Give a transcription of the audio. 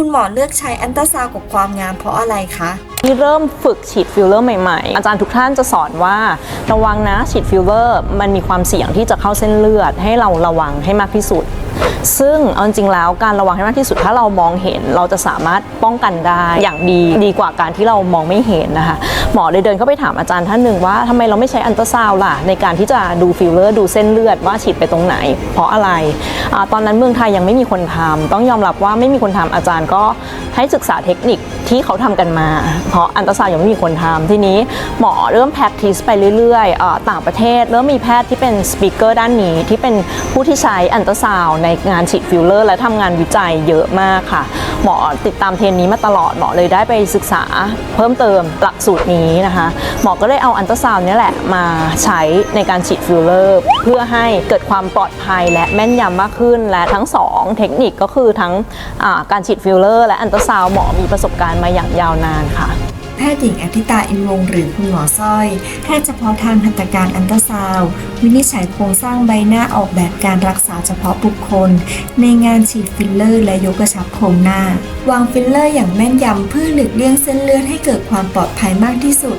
คุณหมอเลือกใช้อันตราซาวกับความงามเพราะอะไรคะ ที่เริ่มฝึกฉีดฟิลเลอร์ใหม่ๆ อาจารย์ทุกท่านจะสอนว่าระวังนะฉีดฟิลเลอร์ มันมีความเสี่ยงที่จะเข้าเส้นเลือด ให้เราระวังให้มากที่สุด ซึ่งเอาจริงแล้วการระวังให้มากที่สุดถ้าเรามองเห็น เราจะสามารถป้องกันได้อย่างดีดีกว่าการที่เรามองไม่เห็นนะคะ หมอเลยเดินเข้าไปถามอาจารย์ท่านหนึ่งว่าทำไมเราไม่ใช้อันตราซาวด์ล่ะ ในการที่จะดูฟิลเลอร์ดูเส้นเลือดว่าฉีดไปตรงไหน เพราะอะไรอตอนนั้นเมืองไทยยังไม่มีคนทำต้องยอมรับว่าไม่มีคนทำอาจารย์ก็ให้ศึกษาเทคนิคที่เขาทำกันมา เพราะอันตราซาวด์ยังไม่มีคนทำทีนี้หมอเริ่ม practice ไปเรื่อยๆอต่างประเทศเริ่มมีแพทย์ที่เป็นสปีกเกอร์ด้านนี้ที่เป็นผู้ที่ใช้อันตราซาวด์ในงานฉีดฟิลเลอร์ และทำงานวิจัยเยอะมากค่ะ หมอติดตามเทรนนี้มาตลอดหมอเลยได้ไปศึกษาเพิ่มเติมหลักสูตรนี้นะคะ หมอก็ได้เอาอันตราซาวด์นี้แหละมาใช้ในการฉีดฟิลเลอร์ เพื่อให้เกิดความปลอดภัยและแม่นยำมากขึ้น และทั้งสองเทคนิคก็คือทั้งการฉีดฟิลเลอร์ และอันตราซาวด์หมอมีประสบการณ์มาอย่างยาวนานค่ะ แพทย์หญิงอธิตาอินวงศ์หรือคุณหมอสร้อย แพทย์เฉพาะทางหัตถการอันตราซาววินิจฉัยโครงสร้างใบหน้าออกแบบการรักษาเฉพาะบุคคล ในงานฉีดฟิลเลอร์ และยกกระชับโครงหน้า วางฟิลเลอร์อย่างแม่นยำเพื่อหลีกเลี่ยงเส้นเลือดให้เกิดความปลอดภัยมากที่สุด